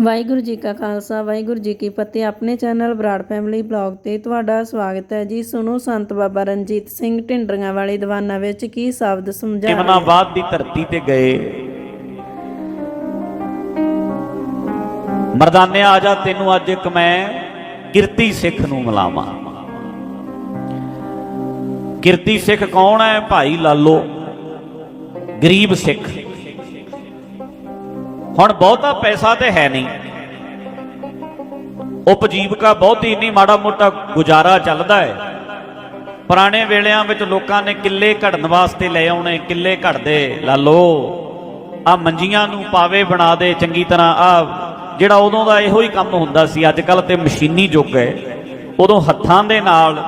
ਵਾਹਿਗੁਰੂ ਜੀ ਕਾ ਖਾਲਸਾ, ਵਾਹਿਗੁਰੂ ਜੀ ਕੀ ਫਤਿਹ। ਆਪਣੇ channel Brar family blog ਤੇ ਤੁਹਾਡਾ ਸਵਾਗਤ ਹੈ ਜੀ। ਸੁਣੋ ਸੰਤ ਬਾਬਾ ਰਣਜੀਤ ਸਿੰਘ ਢਿੰਡਰੀਆਂ ਵਾਲੀ ਦੀਵਾਨਾ ਵਿੱਚ ਕੀ ਸ਼ਬਦ ਸਮਝਾ ਕਿਮਨਾ ਦੀ ਧਰਤੀ ਤੇ ਗਏ। ਮਰਦਾਨੇ ਆ ਜਾ, ਤੈਨੂੰ ਅੱਜ ਇੱਕ ਮੈਂ ਕਿਰਤੀ ਸਿੱਖ ਨੂੰ ਮਿਲਾਵਾਂ। ਕਿਰਤੀ ਸਿੱਖ ਕੌਣ ਹੈ? ਭਾਈ ਲਾਲੋ, ਗਰੀਬ ਸਿੱਖ। ਹੁਣ ਬਹੁਤਾ ਪੈਸਾ ਤੇ ਹੈ ਨਹੀਂ। ਉਪਜੀਵਕਾ ਬਹੁਤੀ ਨਹੀਂ ਮਾੜਾ ਮੋਟਾ ਗੁਜ਼ਾਰਾ ਚੱਲਦਾ ਹੈ। ਪੁਰਾਣੇ ਵੇਲਿਆਂ ਵਿੱਚ ਲੋਕਾਂ ਨੇ ਕਿੱਲੇ ਘੜਨ ਵਾਸਤੇ ਲੈ ਆਉਣੇ, ਕਿੱਲੇ ਘੜਦੇ। ਲਾਲੋ ਆ ਮੰਜੀਆਂ ਨੂੰ ਪਾਵੇ ਬਣਾ ਦੇ, ਚੰਗੀ ਤਰ੍ਹਾਂ ਆ ਜਿਹੜਾ ਉਦੋਂ ਦਾ ਇਹੋ ਹੀ ਕੰਮ ਹੁੰਦਾ ਸੀ ਅੱਜ ਕੱਲ ਤੇ ਮਸ਼ੀਨੀ ਯੁੱਗ ਹੈ। ਉਦੋਂ ਹੱਥਾਂ ਦੇ ਨਾਲ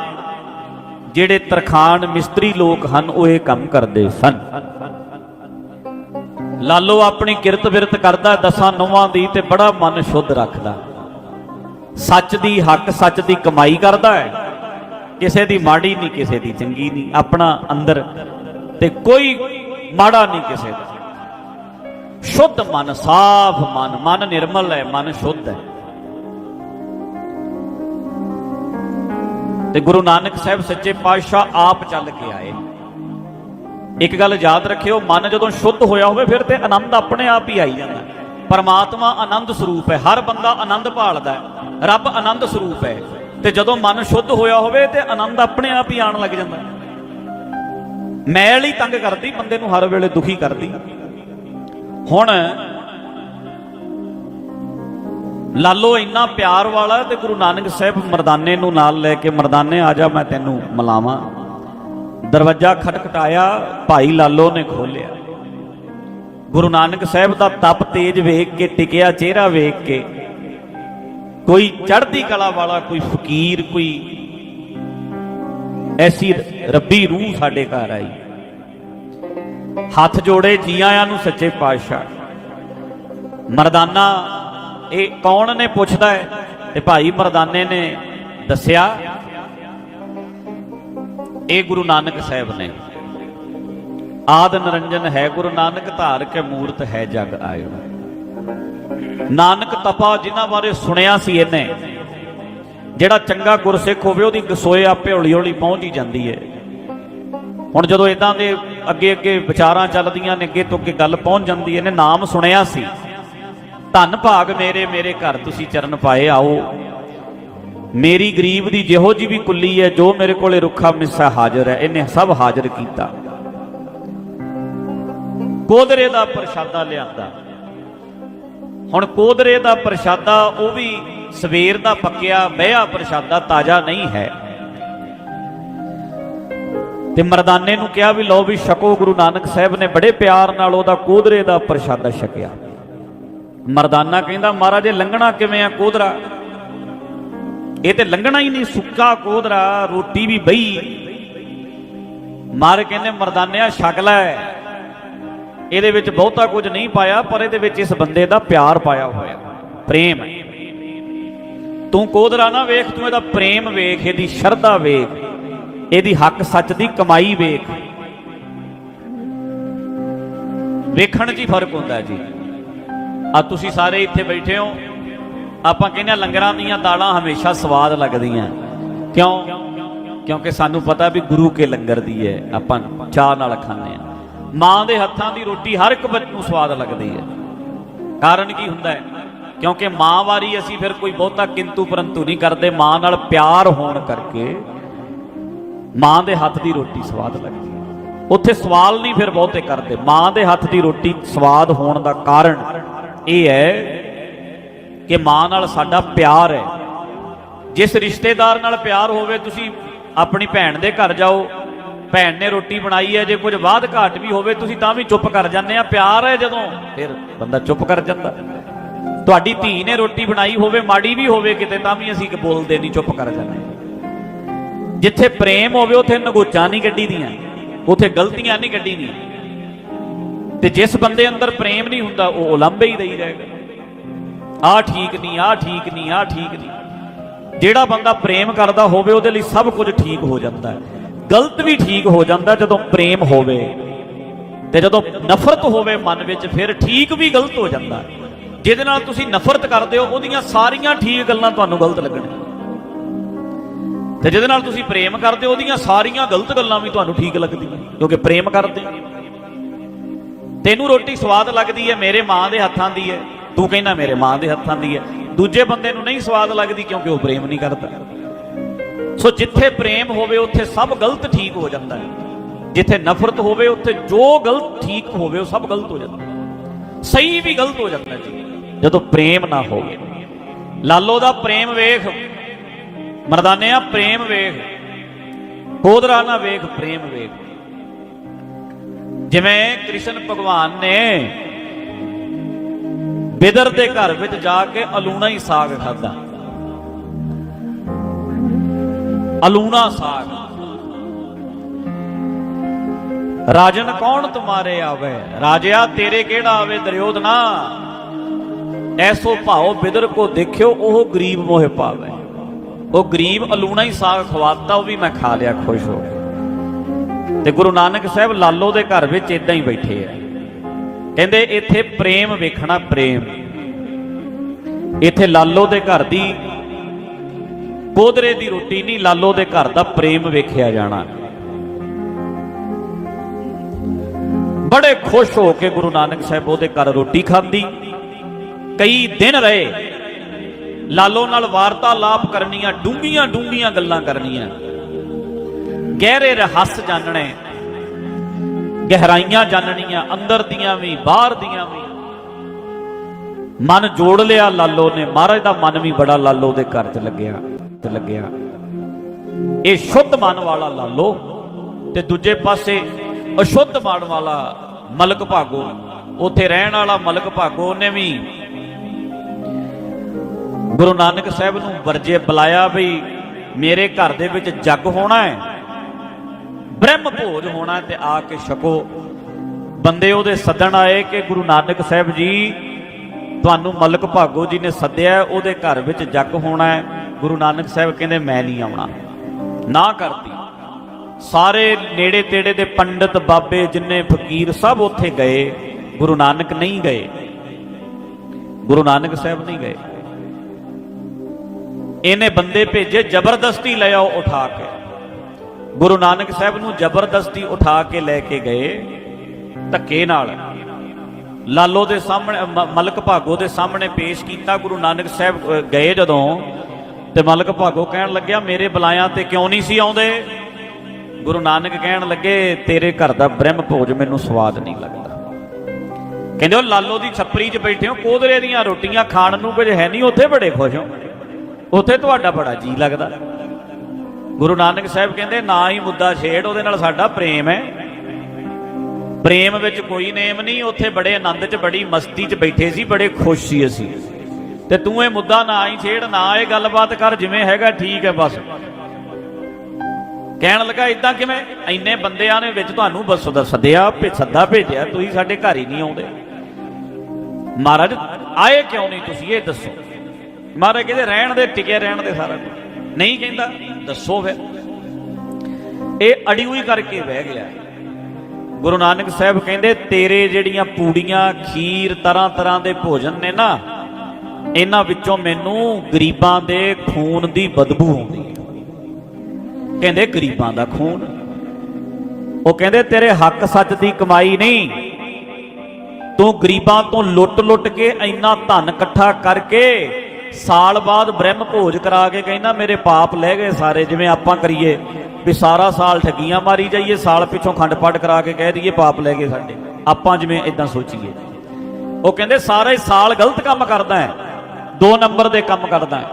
ਜਿਹੜੇ ਤਰਖਾਨ ਮਿਸਤਰੀ ਲੋਕ ਹਨ, ਉਹ ਇਹ ਕੰਮ ਕਰਦੇ ਸਨ। ਲਾਲੋ ਆਪਣੀ ਕਿਰਤ ਵਿਰਤ ਕਰਦਾ, ਦਸਾਂ ਨੌਵਾਂ ਦੀ ਤੇ ਬੜਾ ਮਨ ਸ਼ੁੱਧ ਰੱਖਦਾ। ਸੱਚ ਦੀ ਹੱਕ, ਸੱਚ ਦੀ ਕਮਾਈ ਕਰਦਾ ਹੈ। ਕਿਸੇ ਦੀ ਮਾੜੀ ਨਹੀਂ, ਕਿਸੇ ਦੀ ਚੰਗੀ ਨਹੀਂ। ਆਪਣਾ ਅੰਦਰ ਤੇ ਕੋਈ ਮਾੜਾ ਨਹੀਂ ਕਿਸੇ ਦਾ। ਸ਼ੁੱਧ ਮਨ, ਸਾਫ਼ ਮਨ ਮਨ ਨਿਰਮਲ ਹੈ, ਮਨ ਸ਼ੁੱਧ ਹੈ। ਤੇ ਗੁਰੂ ਨਾਨਕ ਸਾਹਿਬ ਸੱਚੇ ਪਾਤਸ਼ਾਹ ਆਪ ਚੱਲ ਕੇ ਆਏ। ਇੱਕ ਗੱਲ ਯਾਦ ਰੱਖਿਓ, ਮਨ ਜਦੋਂ ਸ਼ੁੱਧ ਹੋਇਆ ਹੋਵੇ ਫਿਰ ਤੇ ਆਨੰਦ ਆਪਣੇ ਆਪ ਹੀ ਆਈ ਜਾਂਦਾ। ਪਰਮਾਤਮਾ ਆਨੰਦ ਸਰੂਪ ਹੈ, ਹਰ ਬੰਦਾ ਆਨੰਦ ਭਾਲਦਾ ਹੈ, ਰੱਬ ਆਨੰਦ ਸਰੂਪ ਹੈ। ਤੇ ਜਦੋਂ ਮਨ ਸ਼ੁੱਧ ਹੋਇਆ ਹੋਵੇ ਤੇ ਆਨੰਦ ਆਪਣੇ ਆਪ ਹੀ ਆਉਣ ਲੱਗ ਜਾਂਦਾ। ਮੈਲ ਹੀ ਤੰਗ ਕਰਦੀ, ਬੰਦੇ ਨੂੰ ਹਰ ਵੇਲੇ ਦੁਖੀ ਕਰਦੀ। ਹੁਣ ਲਾਲੋ ਇੰਨਾ ਪਿਆਰ ਵਾਲਾ ਤੇ ਗੁਰੂ ਨਾਨਕ ਸਾਹਿਬ ਮਰਦਾਨੇ ਨੂੰ ਨਾਲ ਲੈ ਕੇ ਮਰਦਾਨੇ ਆ ਜਾ, ਮੈਂ ਤੈਨੂੰ ਮਿਲਾਵਾਂ। ਦਰਵਾਜ਼ਾ ਖਟਖਟਾਇਆ, ਭਾਈ ਲਾਲੋ ਨੇ ਖੋਲਿਆ ਗੁਰੂ ਨਾਨਕ ਸਾਹਿਬ ਦਾ ਤਪ ਤੇਜ ਵੇਖ ਕੇ, ਟਿਕਿਆ ਚਿਹਰਾ ਵੇਖ ਕੇ, ਕੋਈ ਚੜ੍ਹਦੀ ਕਲਾ ਵਾਲਾ, ਕੋਈ ਫਕੀਰ, ਕੋਈ ਐਸੀ ਰੱਬੀ ਰੂਹ ਸਾਡੇ ਘਰ ਆਈ। ਹੱਥ ਜੋੜੇ ਜੀ ਆਇਆਂ ਨੂੰ ਸੱਚੇ ਪਾਤਸ਼ਾਹ। ਮਰਦਾਨਾ, ਇਹ ਕੌਣ ਨੇ ਪੁੱਛਦਾ ਹੈ? ਤੇ ਭਾਈ ਮਰਦਾਨੇ ਨੇ ਦੱਸਿਆ ਇਹ ਗੁਰੂ ਨਾਨਕ ਸਾਹਿਬ ਨੇ। ਆਦ ਨਿਰੰਜਨ ਹੈ ਗੁਰੂ ਨਾਨਕ, ਧਾਰ ਕੇ ਮੂਰਤ ਹੈ ਜਗ ਆਇਓ। ਨਾਨਕ ਤਪਾ ਜਿਨ੍ਹਾਂ ਬਾਰੇ ਸੁਣਿਆ ਸੀ ਇਹਨੇ, ਜਿਹੜਾ ਚੰਗਾ ਗੁਰਸਿੱਖ ਹੋਵੇ ਉਹਦੀ ਗਸੋਏ ਆਪੇ ਹੌਲੀ ਹੌਲੀ ਪਹੁੰਚ ਹੀ ਜਾਂਦੀ ਹੈ ਹੁਣ ਜਦੋਂ ਇਦਾਂ ਦੇ ਅੱਗੇ ਅੱਗੇ ਵਿਚਾਰਾਂ ਚੱਲਦੀਆਂ ਨੇ, ਅੱਗੇ ਤੋਂ ਅੱਗੇ ਗੱਲ ਪਹੁੰਚ ਜਾਂਦੀ ਹੈ ਇਹਨੇ ਨਾਮ ਸੁਣਿਆ ਸੀ। ਧੰਨ ਭਾਗ ਮੇਰੇ ਮੇਰੇ ਘਰ ਤੁਸੀਂ ਚਰਨ ਪਾਏ, ਆਓ। ਮੇਰੀ ਗਰੀਬ ਦੀ ਜਿਹੋ ਜੀ ਵੀ ਕੁੱਲੀ ਹੈ, ਜੋ ਮੇਰੇ ਕੋਲੇ ਰੁੱਖਾ ਮਿੱਸਾ ਹਾਜ਼ਰ ਹੈ, ਇਹਨੇ ਸਭ ਹਾਜ਼ਰ ਕੀਤਾ। ਕੋਦਰੇ ਦਾ ਪ੍ਰਸ਼ਾਦਾ ਲਿਆਂਦਾ। ਹੁਣ ਕੋਦਰੇ ਦਾ ਪ੍ਰਸ਼ਾਦਾ, ਉਹ ਵੀ ਸਵੇਰ ਦਾ ਪੱਕਿਆ ਬਹਿਆ ਪ੍ਰਸ਼ਾਦਾ ਤਾਜ਼ਾ ਨਹੀਂ ਹੈ। ਤੇ ਮਰਦਾਨੇ ਨੂੰ ਕਿਹਾ ਵੀ ਲਓ ਵੀ ਛਕੋ, ਗੁਰੂ ਨਾਨਕ ਸਾਹਿਬ ਨੇ ਬੜੇ ਪਿਆਰ ਨਾਲ ਉਹਦਾ ਕੋਦਰੇ ਦਾ ਪ੍ਰਸ਼ਾਦਾ ਛਕਿਆ। ਮਰਦਾਨਾ ਕਹਿੰਦਾ, ਮਹਾਰਾਜ, ਇਹ ਲੰਘਣਾ ਕਿਵੇਂ ਆ ਕੋਦਰਾ? ਇਹ ਤੇ ਲੰਘਣਾ ਹੀ ਨਹੀਂ, ਸੁੱਕਾ ਕੋਦਰਾ ਰੋਟੀ ਵੀ ਬਈ। ਮਾਰ ਕਹਿੰਦੇ ਮਰਦਾਨਿਆ ਛਕ ਲੈ। ਇਹਦੇ ਵਿੱਚ ਬਹੁਤਾ ਕੁਝ ਨਹੀਂ ਪਾਇਆ, ਪਰ ਇਹਦੇ ਵਿੱਚ ਇਸ ਬੰਦੇ ਦਾ ਪਿਆਰ ਪਾਇਆ ਹੋਇਆ। ਪ੍ਰੇਮ। ਤੂੰ ਕੋਦਰਾ ਨਾ ਵੇਖ, ਤੂੰ ਇਹਦਾ ਪ੍ਰੇਮ ਵੇਖ, ਇਹਦੀ ਸ਼ਰਧਾ ਵੇਖ, ਇਹਦੀ ਹੱਕ ਸੱਚ ਦੀ ਕਮਾਈ ਵੇਖ। ਵੇਖਣ 'ਚ ਹੀ ਫ਼ਰਕ ਹੁੰਦਾ ਜੀ। ਆ ਤੁਸੀਂ ਸਾਰੇ ਇੱਥੇ ਬੈਠੇ ਹੋ। ਆਪਾਂ ਕਹਿੰਦੇ ਹਾਂ ਲੰਗਰਾਂ ਦੀਆਂ ਦਾਲਾਂ ਹਮੇਸ਼ਾ ਸਵਾਦ ਲੱਗਦੀਆਂ। ਕਿਉਂ? ਕਿਉਂਕਿ ਸਾਨੂੰ ਪਤਾ ਵੀ ਗੁਰੂ ਕੇ ਲੰਗਰ ਦੀ ਹੈ, ਆਪਾਂ ਚਾਹ ਨਾਲ ਖਾਂਦੇ ਆ ਮਾਂ ਦੇ ਹੱਥਾਂ ਦੀ ਰੋਟੀ ਹਰ ਇੱਕ ਬੱਚ ਨੂੰ ਸਵਾਦ ਲੱਗਦੀ ਹੈ। ਕਾਰਨ ਕੀ ਹੁੰਦਾ ਹੈ? ਕਿਉਂਕਿ ਮਾਂ ਵਾਰੀ ਅਸੀਂ ਫਿਰ ਕੋਈ ਬਹੁਤਾ ਕਿੰਤੂ ਪਰੰਤੂ ਨਹੀਂ ਕਰਦੇ, ਮਾਂ ਨਾਲ ਪਿਆਰ ਹੋਣ ਕਰਕੇ ਮਾਂ ਦੇ ਹੱਥ ਦੀ ਰੋਟੀ ਸਵਾਦ ਲੱਗਦੀ ਉੱਥੇ ਸਵਾਲ ਨਹੀਂ ਫਿਰ ਬਹੁਤੇ ਕਰਦੇ। ਮਾਂ ਦੇ ਹੱਥ ਦੀ ਰੋਟੀ ਸਵਾਦ ਹੋਣ ਦਾ ਕਾਰਨ ਇਹ ਹੈ ਕਿ ਮਾਂ ਨਾਲ ਸਾਡਾ ਪਿਆਰ ਹੈ। ਜਿਸ ਰਿਸ਼ਤੇਦਾਰ ਨਾਲ ਪਿਆਰ ਹੋਵੇ, ਤੁਸੀਂ ਆਪਣੀ ਭੈਣ ਦੇ ਘਰ ਜਾਓ, ਭੈਣ ਨੇ ਰੋਟੀ ਬਣਾਈ ਹੈ, ਜੇ ਕੁਝ ਬਾਅਦ ਘਾਟ ਵੀ ਹੋਵੇ, ਤੁਸੀਂ ਤਾਂ ਵੀ ਚੁੱਪ ਕਰ ਜਾਂਦੇ ਆ, ਪਿਆਰ ਹੈ ਜਦੋਂ। ਫਿਰ ਬੰਦਾ ਚੁੱਪ ਕਰ ਜਾਂਦਾ। ਤੁਹਾਡੀ ਧੀ ਨੇ ਰੋਟੀ ਬਣਾਈ ਹੋਵੇ, ਮਾੜੀ ਵੀ ਹੋਵੇ ਕਿਤੇ, ਤਾਂ ਵੀ ਅਸੀਂ ਬੋਲਦੇ ਨਹੀਂ, ਚੁੱਪ ਕਰ ਜਾਂਦੇ। ਜਿੱਥੇ ਪ੍ਰੇਮ ਹੋਵੇ, ਉੱਥੇ ਨਗੋਚਾਂ ਨਹੀਂ ਗੱਡੀ ਦੀਆਂ ਉੱਥੇ ਗਲਤੀਆਂ ਨਹੀਂ ਗੱਡੀ ਦੀਆਂ ਤੇ ਜਿਸ ਬੰਦੇ ਅੰਦਰ ਪ੍ਰੇਮ ਨਹੀਂ ਹੁੰਦਾ, ਉਹ ਉਲੰਭੇ ਹੀ ਰਹੀ ਰਹੇਗਾ ਆਹ ਠੀਕ ਨਹੀਂ ਆਹ ਠੀਕ ਨਹੀਂ ਆਹ ਠੀਕ ਨਹੀਂ। ਜਿਹੜਾ ਬੰਦਾ ਪ੍ਰੇਮ ਕਰਦਾ ਹੋਵੇ, ਉਹਦੇ ਲਈ ਸਭ ਕੁਝ ਠੀਕ ਹੋ ਜਾਂਦਾ ਹੈ। ਗਲਤ ਵੀ ਠੀਕ ਹੋ ਜਾਂਦਾ ਜਦੋਂ ਪ੍ਰੇਮ ਹੋਵੇ। ਤੇ ਜਦੋਂ ਨਫ਼ਰਤ ਹੋਵੇ ਮਨ ਵਿੱਚ, ਫਿਰ ਠੀਕ ਵੀ ਗਲਤ ਹੋ ਜਾਂਦਾ ਜਿਹਦੇ ਨਾਲ ਤੁਸੀਂ ਨਫ਼ਰਤ ਕਰਦੇ ਹੋ, ਉਹਦੀਆਂ ਸਾਰੀਆਂ ਠੀਕ ਗੱਲਾਂ ਤੁਹਾਨੂੰ ਗਲਤ ਲੱਗਣਗੀਆਂ ਤੇ ਜਿਹਦੇ ਨਾਲ ਤੁਸੀਂ ਪ੍ਰੇਮ ਕਰਦੇ ਹੋ, ਉਹਦੀਆਂ ਸਾਰੀਆਂ ਗਲਤ ਗੱਲਾਂ ਵੀ ਤੁਹਾਨੂੰ ਠੀਕ ਲੱਗਦੀਆਂ। ਕਿਉਂਕਿ ਪ੍ਰੇਮ ਕਰਦੇ ਤੈਨੂੰ ਰੋਟੀ ਸਵਾਦ ਲੱਗਦੀ ਹੈ, ਮੇਰੇ ਮਾਂ ਦੇ ਹੱਥਾਂ ਦੀ ਹੈ। ਤੂੰ ਕਹਿੰਦਾ ਮੇਰੇ ਮਾਂ ਦੇ ਹੱਥਾਂ ਦੀ ਹੈ। ਦੂਜੇ ਬੰਦੇ ਨੂੰ ਨਹੀਂ ਸਵਾਦ ਲੱਗਦੀ ਕਿਉਂਕਿ ਉਹ ਪ੍ਰੇਮ ਨਹੀਂ ਕਰਦਾ। ਸੋ ਜਿੱਥੇ ਪ੍ਰੇਮ ਹੋਵੇ, ਉੱਥੇ ਸਭ ਗਲਤ ਠੀਕ ਹੋ ਜਾਂਦਾ ਹੈ। ਜਿੱਥੇ ਨਫ਼ਰਤ ਹੋਵੇ, ਉੱਥੇ ਜੋ ਗਲਤ ਠੀਕ ਹੋਵੇ, ਉਹ ਸਭ ਗਲਤ ਹੋ ਜਾਂਦਾ ਸਹੀ ਵੀ ਗਲਤ ਹੋ ਜਾਂਦਾ ਜੀ। ਜਦੋਂ ਪ੍ਰੇਮ ਨਾ ਹੋਵੇ। ਲਾਲੋ ਦਾ ਪ੍ਰੇਮ ਵੇਖ। ਮਰਦਾਨੇ ਆ ਪ੍ਰੇਮ ਵੇਖ। ਕੋਦਰਾ ਨਾ ਵੇਖ, ਪ੍ਰੇਮ ਵੇਖ। ਜਿਵੇਂ ਕ੍ਰਿਸ਼ਨ ਭਗਵਾਨ ਨੇ ਬਿਦਰ ਦੇ ਘਰ ਵਿੱਚ ਜਾ ਕੇ ਅਲੂਣਾ ਹੀ ਸਾਗ ਖਾਦਾ ਅਲੂਣਾ ਸਾਗ। ਰਾਜਨ ਕੌਣ ਤੁਮਾਰੇ ਆਵੇ? ਰਾਜਿਆ, ਤੇਰੇ ਕਿਹੜਾ ਆਵੇ ਦਰਿਓਦ ਨਾ? ਐਸੋ ਭਾਉ ਬਿਦਰ ਕੋ ਦੇਖਿਓ, ਉਹ ਗਰੀਬ ਮੋਹਿ ਪਾਵੇ ਉਹ ਗਰੀਬ ਅਲੂਣਾ ਹੀ ਸਾਗ ਖਵਾਤਾ, ਉਹ ਵੀ ਮੈਂ ਖਾ ਲਿਆ, ਖੁਸ਼ ਹੋ ਕੇ। ਤੇ ਗੁਰੂ ਨਾਨਕ ਸਾਹਿਬ ਲਾਲੋ ਦੇ ਘਰ ਵਿੱਚ ਇਦਾਂ ਹੀ ਬੈਠੇ ਆ। ਕਹਿੰਦੇ ਇੱਥੇ ਪ੍ਰੇਮ ਵੇਖਣਾ ਪ੍ਰੇਮ। ਇੱਥੇ ਲਾਲੋ ਦੇ ਘਰ ਦੀ ਕੋਦਰੇ ਦੀ ਰੋਟੀ ਨਹੀਂ, ਲਾਲੋ ਦੇ ਘਰ ਦਾ ਪ੍ਰੇਮ ਵੇਖਿਆ ਜਾਣਾ। ਬੜੇ ਖੁਸ਼ ਹੋ ਕੇ ਗੁਰੂ ਨਾਨਕ ਸਾਹਿਬ ਉਹਦੇ ਘਰ ਰੋਟੀ ਖਾਂਦੀ। ਕਈ ਦਿਨ ਰਹੇ, ਲਾਲੋ ਨਾਲ ਵਾਰਤਾਲਾਪ ਕਰਨੀਆਂ ਡੂੰਘੀਆਂ ਡੂੰਘੀਆਂ ਗੱਲਾਂ ਕਰਨੀਆਂ। ਗਹਿਰੇ ਰਹੱਸ ਜਾਣਨੇ। ਗਹਿਰਾਈਆਂ ਜਾਣਨੀਆਂ, ਅੰਦਰ ਦੀਆਂ ਵੀ, ਬਾਹਰ ਦੀਆਂ ਵੀ। ਮਨ ਜੋੜ ਲਿਆ ਲਾਲੋ ਨੇ, ਮਹਾਰਾਜ ਦਾ ਮਨ ਵੀ ਬੜਾ ਲਾਲੋ ਦੇ ਘਰ 'ਚ ਲੱਗਿਆ, ਤੇ ਲੱਗਿਆ। ਇਹ ਸ਼ੁੱਧ ਮਨ ਵਾਲਾ ਲਾਲੋ ਤੇ ਦੂਜੇ ਪਾਸੇ ਅਸ਼ੁੱਧ ਮਨ ਵਾਲਾ ਮਲਕ ਭਾਗੋ, ਉੱਥੇ ਰਹਿਣ ਵਾਲਾ ਮਲਕ ਭਾਗੋ ਨੇ ਵੀ ਗੁਰੂ ਨਾਨਕ ਸਾਹਿਬ ਨੂੰ ਵਰਜੇ ਬੁਲਾਇਆ ਵੀ ਮੇਰੇ ਘਰ ਦੇ ਵਿੱਚ ਜੱਗ ਹੋਣਾ ਹੈ। ਬ੍ਰਹਮ ਭੋਜ ਹੋਣਾ ਤੇ ਆ ਕੇ ਛਕੋ। ਬੰਦੇ ਉਹਦੇ ਸੱਦਣ ਆਏ ਕਿ ਗੁਰੂ ਨਾਨਕ ਸਾਹਿਬ ਜੀ, ਤੁਹਾਨੂੰ ਮਲਕ ਭਾਗੋ ਜੀ ਨੇ ਸੱਦਿਆ, ਉਹਦੇ ਘਰ ਵਿੱਚ ਜੱਗ ਹੋਣਾ ਹੈ। ਗੁਰੂ ਨਾਨਕ ਸਾਹਿਬ ਕਹਿੰਦੇ, ਮੈਂ ਨਹੀਂ ਆਉਣਾ। ਨਾ ਕਰਤੀ। ਸਾਰੇ ਨੇੜੇ ਤੇੜੇ ਦੇ ਪੰਡਤ, ਬਾਬੇ, ਜਿੰਨੇ ਫਕੀਰ ਸਭ ਉੱਥੇ ਗਏ। ਗੁਰੂ ਨਾਨਕ ਨਹੀਂ ਗਏ। ਗੁਰੂ ਨਾਨਕ ਸਾਹਿਬ ਨਹੀਂ ਗਏ। ਇਹਨੇ ਬੰਦੇ ਭੇਜੇ, ਜ਼ਬਰਦਸਤੀ ਲੈ ਆਓ, ਉਠਾ ਕੇ। ਗੁਰੂ ਨਾਨਕ ਸਾਹਿਬ ਨੂੰ ਜ਼ਬਰਦਸਤੀ ਉਠਾ ਕੇ ਲੈ ਕੇ ਗਏ ਧੱਕੇ ਨਾਲ। ਲਾਲੋ ਦੇ ਸਾਹਮਣੇ ਮਲਕ ਭਾਗੋ ਦੇ ਸਾਹਮਣੇ ਪੇਸ਼ ਕੀਤਾ ਗੁਰੂ ਨਾਨਕ ਸਾਹਿਬ ਗਏ ਜਦੋਂ ਤੇ ਮਲਕ ਭਾਗੋ ਕਹਿਣ ਲੱਗਿਆ, ਮੇਰੇ ਬੁਲਾਇਆ ਤੇ ਕਿਉਂ ਨਹੀਂ ਸੀ ਆਉਂਦੇ? ਗੁਰੂ ਨਾਨਕ ਕਹਿਣ ਲੱਗੇ, ਤੇਰੇ ਘਰ ਦਾ ਬ੍ਰਹਮ ਭੋਜ ਮੈਨੂੰ ਸਵਾਦ ਨਹੀਂ ਲੱਗਦਾ। ਕਹਿੰਦੇ, ਉਹ ਲਾਲੋ ਦੀ ਛੱਪਰੀ 'ਚ ਬੈਠੇ ਹੋ, ਕੋਦਰੇ ਦੀਆਂ ਰੋਟੀਆਂ ਖਾਣ ਨੂੰ ਕੁਝ ਹੈ ਨਹੀਂ, ਉੱਥੇ ਬੜੇ ਖੁਸ਼ ਹੋ। ਉੱਥੇ ਤੁਹਾਡਾ ਬੜਾ ਜੀ ਲੱਗਦਾ। ਗੁਰੂ ਨਾਨਕ ਸਾਹਿਬ ਕਹਿੰਦੇ, ਨਾ ਹੀ ਮੁੱਦਾ ਛੇੜ, ਉਹਦੇ ਨਾਲ ਸਾਡਾ ਪ੍ਰੇਮ ਹੈ। ਪ੍ਰੇਮ ਵਿੱਚ ਕੋਈ ਨੇਮ ਨਹੀਂ, ਉੱਥੇ ਬੜੇ ਆਨੰਦ 'ਚ, ਬੜੀ ਮਸਤੀ 'ਚ ਬੈਠੇ ਸੀ, ਬੜੇ ਖੁਸ਼ ਸੀ ਅਸੀਂ। ਤੇ ਤੂੰ ਇਹ ਮੁੱਦਾ ਨਾ ਹੀ ਛੇੜ, ਨਾ ਇਹ ਗੱਲਬਾਤ ਕਰ, ਜਿਵੇਂ ਹੈਗਾ ਠੀਕ ਹੈ ਬਸ। ਕਹਿਣ ਲੱਗਾ ਇਦਾਂ ਕਿਵੇਂ? ਇੰਨੇ ਬੰਦਿਆਂ ਨੇ ਵਿੱਚ ਤੁਹਾਨੂੰ ਬਸ ਦਾ ਸੱਦਿਆ ਸੱਦਾ ਭੇਜਿਆ, ਤੁਸੀਂ ਸਾਡੇ ਘਰ ਹੀ ਨਹੀਂ ਆਉਂਦੇ। ਮਹਾਰਾਜ, ਆਏ ਕਿਉਂ ਨਹੀਂ ਤੁਸੀਂ? ਇਹ ਦੱਸੋ। ਮਹਾਰਾਜ ਕਹਿੰਦੇ, ਰਹਿਣ ਦੇ ਟਿਕੇ ਰਹਿਣ ਦੇ ਸਾਰਾ ਕੁਝ। ਨਹੀਂ ਕਹਿੰਦਾ। ਦੱਸੋ ਫਿਰ ਇਹ ਅੜੀ ਕਰਕੇ ਬਹਿ ਗਿਆ। ਗੁਰੂ ਨਾਨਕ ਸਾਹਿਬ ਕਹਿੰਦੇ, ਤੇਰੇ ਜਿਹੜੀਆਂ ਪੂੜੀਆਂ, ਖੀਰ ਤਰ੍ਹਾਂ ਤਰ੍ਹਾਂ ਦੇ ਭੋਜਨ ਨੇ ਨਾ, ਇਹਨਾਂ ਵਿੱਚੋਂ ਮੈਨੂੰ ਗਰੀਬਾਂ ਦੇ ਖੂਨ ਦੀ ਬਦਬੂ ਆਉਂਦੀ ਹੈ। ਕਹਿੰਦੇ, ਗਰੀਬਾਂ ਦਾ ਖੂਨ? ਉਹ ਕਹਿੰਦੇ, ਤੇਰੇ ਹੱਕ ਸੱਚ ਦੀ ਕਮਾਈ ਨਹੀਂ। ਤੂੰ ਗਰੀਬਾਂ ਤੋਂ ਲੁੱਟ-ਲੁੱਟ ਕੇ ਇੰਨਾ ਧਨ ਇਕੱਠਾ ਕਰਕੇ ਸਾਲ ਬਾਅਦ ਬ੍ਰਹਮ ਭੋਜ ਕਰਾ ਕੇ ਕਹਿੰਦਾ, ਮੇਰੇ ਪਾਪ ਲੈ ਗਏ ਸਾਰੇ, ਜਿਵੇਂ ਆਪਾਂ ਕਰੀਏ। ਵੀ ਸਾਰਾ ਸਾਲ ਠੱਗੀਆਂ ਮਾਰੀ ਜਾਈਏ, ਸਾਲ ਪਿੱਛੋਂ ਖੰਡ ਪਾਠ ਕਰਾ ਕੇ ਕਹਿ ਦਈਏ, ਪਾਪ ਲੈ ਗਏ ਸਾਡੇ। ਆਪਾਂ ਜਿਵੇਂ ਇਦਾਂ ਸੋਚੀਏ। ਉਹ ਕਹਿੰਦੇ, ਸਾਰਾ ਹੀ ਸਾਲ ਗਲਤ ਕੰਮ ਕਰਦਾ ਹੈ। ਦੋ ਨੰਬਰ ਦੇ ਕੰਮ ਕਰਦਾ ਹੈ।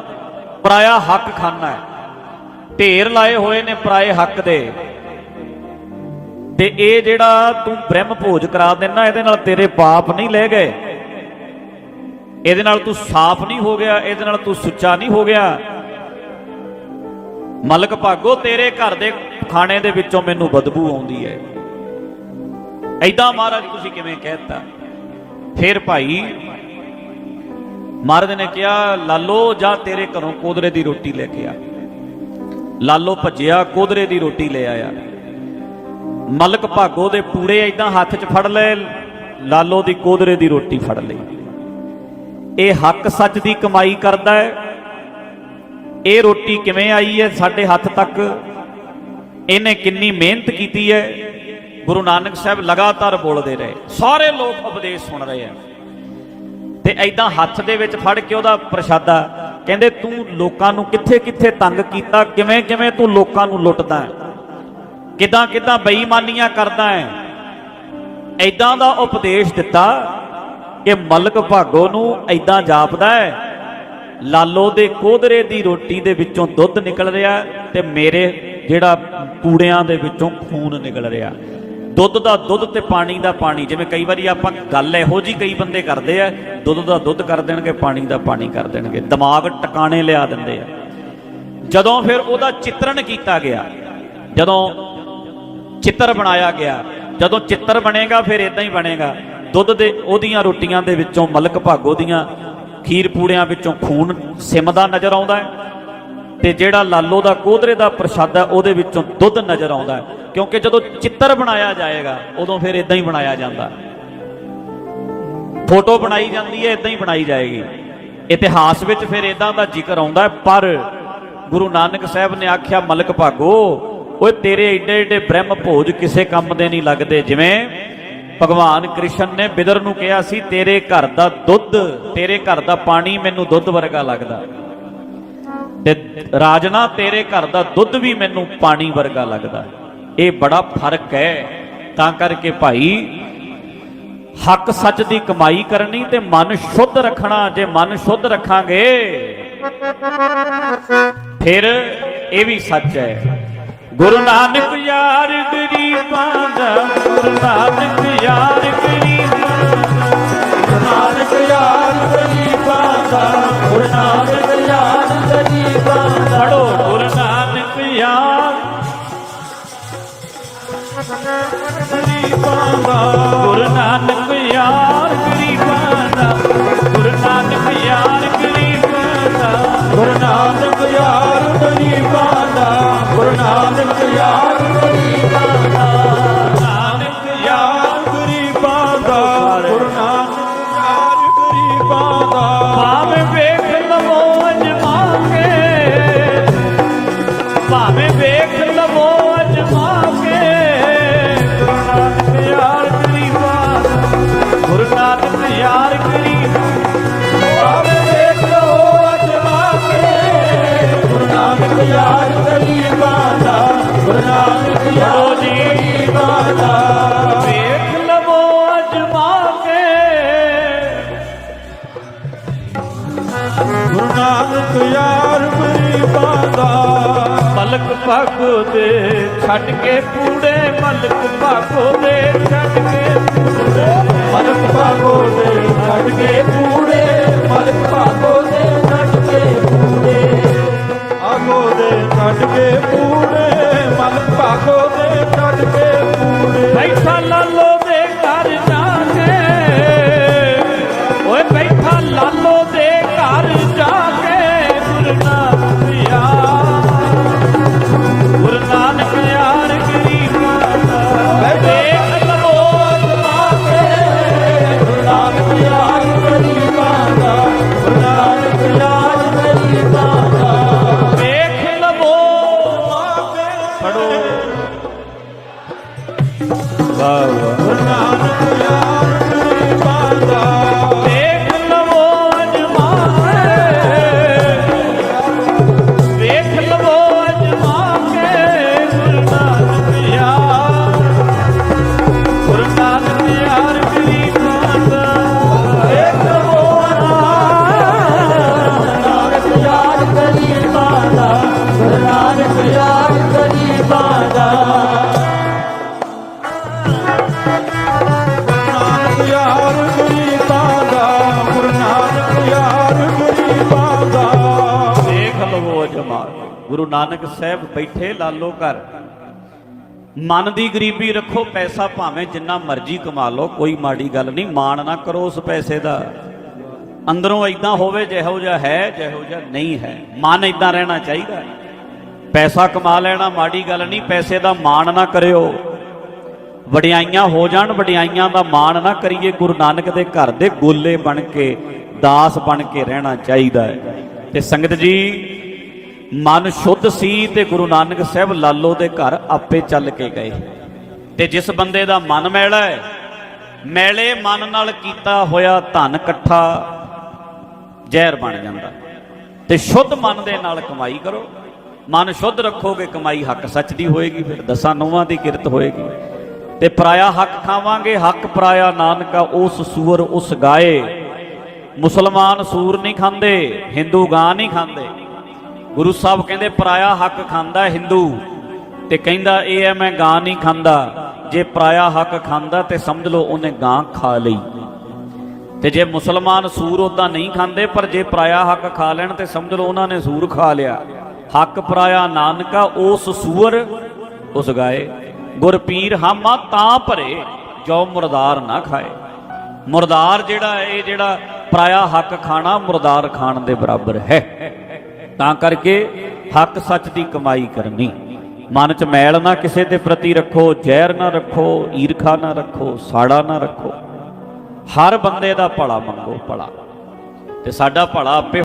ਪਰਾਇਆ ਹੱਕ ਖਾਨਾ ਹੈ। ਢੇਰ ਲਾਏ ਹੋਏ ਨੇ ਪਰਾਏ ਹੱਕ ਦੇ। ਤੇ ਇਹ ਜਿਹੜਾ ਤੂੰ ਬ੍ਰਹਮ ਭੋਜ ਕਰਾ ਦੇਣਾ ਇਹਦੇ ਨਾਲ ਤੇਰੇ ਪਾਪ ਨਹੀਂ ਲੈ ਗਏ। ਇਹਦੇ ਨਾਲ ਤੂੰ ਸਾਫ਼ ਨਹੀਂ ਹੋ ਗਿਆ, ਇਹਦੇ ਨਾਲ ਤੂੰ ਸੁੱਚਾ ਨਹੀਂ ਹੋ ਗਿਆ। ਮਲਕ ਭਾਗੋ, ਤੇਰੇ ਘਰ ਦੇ ਖਾਣੇ ਦੇ ਵਿੱਚੋਂ ਮੈਨੂੰ ਬਦਬੂ ਆਉਂਦੀ ਹੈ। ਐਦਾਂ ਮਹਾਰਾਜ ਤੁਸੀਂ ਕਿਵੇਂ ਕਹਿਤਾ ਫਿਰ ਭਾਈ, ਮਹਾਰਾਜ ਨੇ ਕਿਹਾ, ਲਾਲੋ, ਜਾ ਤੇਰੇ ਘਰੋਂ ਕੋਦਰੇ ਦੀ ਰੋਟੀ ਲੈ ਕੇ ਆ। ਲਾਲੋ ਭੱਜਿਆ, ਕੋਦਰੇ ਦੀ ਰੋਟੀ ਲੈ ਆਇਆ। ਮਲਕ ਭਾਗੋ ਦੇ ਪੂੜੇ ਐਦਾਂ ਹੱਥ 'ਚ ਫੜ ਲਏ, ਲਾਲੋ ਦੀ ਕੋਦਰੇ ਦੀ ਰੋਟੀ ਫੜ ਲਈ। ਇਹ ਹੱਕ ਸੱਚ ਦੀ ਕਮਾਈ ਕਰਦਾ ਹੈ। ਇਹ ਰੋਟੀ ਕਿਵੇਂ ਆਈ ਹੈ ਸਾਡੇ ਹੱਥ ਤੱਕ? ਇਹਨੇ ਕਿੰਨੀ ਮਿਹਨਤ ਕੀਤੀ ਹੈ। ਗੁਰੂ ਨਾਨਕ ਸਾਹਿਬ ਲਗਾਤਾਰ ਬੋਲਦੇ ਰਹੇ। ਸਾਰੇ ਲੋਕ ਉਪਦੇਸ਼ ਸੁਣ ਰਹੇ ਆ। ਤੇ ਐਦਾਂ ਹੱਥ ਦੇ ਵਿੱਚ ਫੜ ਕੇ ਉਹਦਾ ਪ੍ਰਸ਼ਾਦਾ, ਕਹਿੰਦੇ, ਤੂੰ ਲੋਕਾਂ ਨੂੰ ਕਿੱਥੇ ਕਿੱਥੇ ਤੰਗ ਕੀਤਾ? ਕਿਵੇਂ ਕਿਵੇਂ ਤੂੰ ਲੋਕਾਂ ਨੂੰ ਲੁੱਟਦਾ ਹੈ? ਕਿਦਾਂ ਕਿਦਾਂ ਬੇਈਮਾਨੀਆਂ ਕਰਦਾ ਹੈ? ਐਦਾਂ ਦਾ ਉਪਦੇਸ਼ ਦਿੱਤਾ। ਕਿ ਮਲਕ ਭਾਗੋ ਨੂੰ ਐਦਾਂ ਜਾਪਦਾ ਹੈ, ਲਾਲੋ ਦੇ ਕੋਧਰੇ ਦੀ ਰੋਟੀ ਦੇ ਵਿੱਚੋਂ ਦੁੱਧ ਨਿਕਲ ਰਿਹਾ ਤੇ ਮੇਰੇ ਜਿਹੜਾ ਕੂੜਿਆਂ ਦੇ ਵਿੱਚੋਂ ਖੂਨ ਨਿਕਲ ਰਿਹਾ ਦੁੱਧ ਦਾ ਦੁੱਧ ਤੇ ਪਾਣੀ ਦਾ ਪਾਣੀ, ਜਿਵੇਂ ਕਈ ਵਾਰੀ ਆਪਾਂ ਗੱਲ ਇਹੋ ਜੀ ਕਈ ਬੰਦੇ ਕਰਦੇ ਆ, ਦੁੱਧ ਦਾ ਦੁੱਧ ਕਰ ਦੇਣਗੇ, ਪਾਣੀ ਦਾ ਪਾਣੀ ਕਰ ਦੇਣਗੇ, ਦਿਮਾਗ ਟਿਕਾਣੇ ਲਿਆ ਦਿੰਦੇ ਆ। ਜਦੋਂ ਫਿਰ ਉਹਦਾ ਚਿੱਤਰਣ ਕੀਤਾ ਗਿਆ, ਜਦੋਂ ਚਿੱਤਰ ਬਣਾਇਆ ਗਿਆ, ਜਦੋਂ ਚਿੱਤਰ ਬਣੇਗਾ, ਫਿਰ ਇਦਾਂ ਹੀ ਬਣੇਗਾ। ਦੁੱਧ ਦੇ ਉਹਦੀਆਂ ਰੋਟੀਆਂ ਦੇ ਵਿੱਚੋਂ ਮਲਕ ਭਾਗੋ ਦੀਆਂ ਖੀਰ ਪੂੜਿਆਂ ਵਿੱਚੋਂ ਖੂਨ ਸਿਮਦਾ ਨਜ਼ਰ ਆਉਂਦਾ ਹੈ ਤੇ ਜਿਹੜਾ ਲਾਲੋ ਦਾ ਕੋਧਰੇ ਦਾ ਪ੍ਰਸ਼ਾਦਾ ਉਹਦੇ ਵਿੱਚੋਂ ਦੁੱਧ ਨਜ਼ਰ ਆਉਂਦਾ ਕਿਉਂਕਿ ਜਦੋਂ ਚਿੱਤਰ ਬਣਾਇਆ ਜਾਏਗਾ, ਉਦੋਂ ਫਿਰ ਇਦਾਂ ਹੀ ਬਣਾਇਆ ਜਾਂਦਾ ਫੋਟੋ ਬਣਾਈ ਜਾਂਦੀ ਹੈ ਇਦਾਂ ਹੀ ਬਣਾਈ ਜਾਏਗੀ। ਇਤਿਹਾਸ ਵਿੱਚ ਫਿਰ ਇਦਾਂ ਦਾ ਜ਼ਿਕਰ ਆਉਂਦਾ ਪਰ ਗੁਰੂ ਨਾਨਕ ਸਾਹਿਬ ਨੇ ਆਖਿਆ, ਮਲਕ ਭਾਗੋ, ਓਏ ਤੇਰੇ ਏਡੇ ਏਡੇ ਬ੍ਰਹਮ ਭੋਜ ਕਿਸੇ ਕੰਮ ਦੇ ਨਹੀਂ ਲੱਗਦੇ। ਜਿਵੇਂ ਭਗਵਾਨ ਕ੍ਰਿਸ਼ਨ ਨੇ ਬਿਦਰ ਨੂੰ ਕਿਹਾ ਸੀ, ਤੇਰੇ ਘਰ ਦਾ ਦੁੱਧ, ਤੇਰੇ ਘਰ ਦਾ ਪਾਣੀ ਮੈਨੂੰ ਦੁੱਧ ਵਰਗਾ ਲੱਗਦਾ। ਤੇ ਰਾਜਨਾ, ਤੇਰੇ ਘਰ ਦਾ ਦੁੱਧ ਵੀ ਮੈਨੂੰ ਪਾਣੀ ਵਰਗਾ ਲੱਗਦਾ। ਇਹ ਬੜਾ ਫ਼ਰਕ ਹੈ। ਤਾਂ ਕਰਕੇ ਭਾਈ, ਹੱਕ ਸੱਚ ਦੀ ਕਮਾਈ ਕਰਨੀ ਤੇ ਮਨ ਸ਼ੁੱਧ ਰੱਖਣਾ, ਜੇ ਮਨ ਸ਼ੁੱਧ ਰੱਖਾਂਗੇ, ਫਿਰ ਇਹ ਵੀ ਸੱਚ ਹੈ। ਗੁਰੂ ਨਾਨਕ ਯਾਰ ਗਰੀਬਾਂ ਦਾ, ਗੁਰੂ ਨਾਨਕ ਯਾਰ ਗਰੀਬਾਂ ਦਾ। ਗੁਰੂ ਨਾਨਕ ਯਾਰ ਗਰੀਬਾਂ ਦਾ, ਗੁਰੂ ਨਾਨਕ ਯਾਰ ਗਰੀਬਾਂ ਦਾ। ਪੜੋ ਗੁਰੂ ਨਾਨਕ ਯਾਰ। ਗਰੀਬਾਂ ਦਾ, ਗੁਰੂ ਨਾਨਕ ਯਾਰ ਮਲਕ ਭਾਗੋ ਦੇ ਛੱਡ ਕੇ ਪੂੜੇ ਮਲਕ ਭਾਗੋ ਦੇ ਛੱਡ ਕੇ ਮਲਕ ਨਾਨਕ ਸਾਹਿਬ ਬੈਠੇ ਲਾਲੋ ਘਰ। ਮਨ ਦੀ ਗਰੀਬੀ ਰੱਖੋ, ਪੈਸਾ ਭਾਵੇਂ ਜਿੰਨਾ ਮਰਜ਼ੀ ਕਮਾ ਲਓ, ਕੋਈ ਮਾੜੀ ਗੱਲ ਨਹੀਂ, ਮਾਣ ਨਾ ਕਰੋ ਉਸ ਪੈਸੇ ਦਾ। ਅੰਦਰੋਂ ਇਦਾਂ ਹੋਵੇ, ਜਿਹੋ ਜਿਹਾ ਹੈ, ਜਿਹੋ ਜਿਹਾ ਨਹੀਂ ਹੈ। ਮਨ ਇਦਾਂ ਰਹਿਣਾ ਚਾਹੀਦਾ। ਪੈਸਾ ਕਮਾ ਲੈਣਾ, ਮਾੜੀ ਗੱਲ ਨਹੀਂ, ਪੈਸੇ ਦਾ ਮਾਣ ਨਾ ਕਰਿਓ। ਵਡਿਆਈਆਂ ਹੋ ਜਾਣ, ਵਡਿਆਈਆਂ ਦਾ ਮਾਣ ਨਾ ਕਰੀਏ। ਗੁਰੂ ਨਾਨਕ ਦੇ ਘਰ ਦੇ ਗੋਲੇ ਬਣ ਕੇ, ਦਾਸ ਬਣ ਕੇ ਰਹਿਣਾ ਚਾਹੀਦਾ ਹੈ। ਤੇ ਸੰਗਤ ਜੀ ਮਨ ਸ਼ੁੱਧ ਸੀ ਤੇ ਗੁਰੂ ਨਾਨਕ ਸਾਹਿਬ ਲਾਲੋ ਦੇ ਘਰ ਆਪੇ ਚੱਲ ਕੇ ਗਏ। ਤੇ ਜਿਸ ਬੰਦੇ ਦਾ ਮਨ ਮੈਲਾ ਹੈ, ਮੈਲੇ ਮਨ ਨਾਲ ਕੀਤਾ ਹੋਇਆ ਧਨ ਇਕੱਠਾ ਜ਼ਹਿਰ ਬਣ ਜਾਂਦਾ। ਤੇ ਸ਼ੁੱਧ ਮਨ ਦੇ ਨਾਲ ਕਮਾਈ ਕਰੋ। ਮਨ ਸ਼ੁੱਧ ਰੱਖੋਗੇ, ਕਮਾਈ ਹੱਕ ਸੱਚ ਦੀ ਹੋਏਗੀ, ਫਿਰ ਦਸਾਂ ਨੌਵਾਂ ਦੀ ਕਿਰਤ ਹੋਏਗੀ। ਤੇ ਪਰਾਇਆ ਹੱਕ ਖਾਵਾਂਗੇ, ਹੱਕ ਪਰਾਇਆ ਨਾਨਕਾ, ਉਸ ਸੂਰ ਉਸ ਗਾਏ। ਮੁਸਲਮਾਨ ਸੂਰ ਨਹੀਂ ਖਾਂਦੇ, ਹਿੰਦੂ ਗਾਂ ਨਹੀਂ ਖਾਂਦੇ। ਗੁਰੂ ਸਾਹਿਬ ਕਹਿੰਦੇ, ਪਰਾਇਆ ਹੱਕ ਖਾਂਦਾ ਹਿੰਦੂ। ਤੇ ਕਹਿੰਦਾ, ਇਹ ਹੈ, ਮੈਂ ਗਾਂ ਨਹੀਂ ਖਾਂਦਾ। ਜੇ ਪਰਾਇਆ ਹੱਕ ਖਾਂਦਾ ਤੇ ਸਮਝ ਲਓ, ਉਹਨੇ ਗਾਂ ਖਾ ਲਈ। ਤੇ ਜੇ ਮੁਸਲਮਾਨ ਸੂਰ ਉਦਾਂ ਨਹੀਂ ਖਾਂਦੇ, ਪਰ ਜੇ ਪਰਾਇਆ ਹੱਕ ਖਾ ਲੈਣ ਤੇ ਸਮਝ ਲਓ, ਉਹਨਾਂ ਨੇ ਸੂਰ ਖਾ ਲਿਆ। ਹੱਕ ਪਰਾਇਆ ਨਾਨਕਾ, ਉਸ ਸੂਰ ਉਸ ਗਾਏ। ਗੁਰ ਪੀਰ ਹਾਮਾ ਤਾਂ ਭਰੇ, ਜੋ ਮੁਰਦਾਰ ਨਾ ਖਾਏ। ਮੁਰਦਾਰ ਜਿਹੜਾ ਇਹ ਜਿਹੜਾ ਪਰਾਇਆ ਹੱਕ ਖਾਣਾ, ਮੁਰਦਾਰ ਖਾਣ ਦੇ ਬਰਾਬਰ ਹੈ। ਤਾਂ ਕਰਕੇ ਹੱਕ ਸੱਚ ਦੀ ਕਮਾਈ ਕਰਨੀ। ਮਨ 'ਚ ਮੈਲ ਨਾ ਕਿਸੇ ਦੇ ਪ੍ਰਤੀ ਰੱਖੋ, ਜ਼ਹਿਰ ਨਾ ਰੱਖੋ, ਈਰਖਾ ਨਾ ਰੱਖੋ, ਸਾੜਾ ਨਾ ਰੱਖੋ। ਹਰ ਬੰਦੇ ਦਾ ਭਲਾ ਮੰਗੋ ਭਲਾ। ਤੇ ਸਾਡਾ ਭਲਾ ਆਪੇ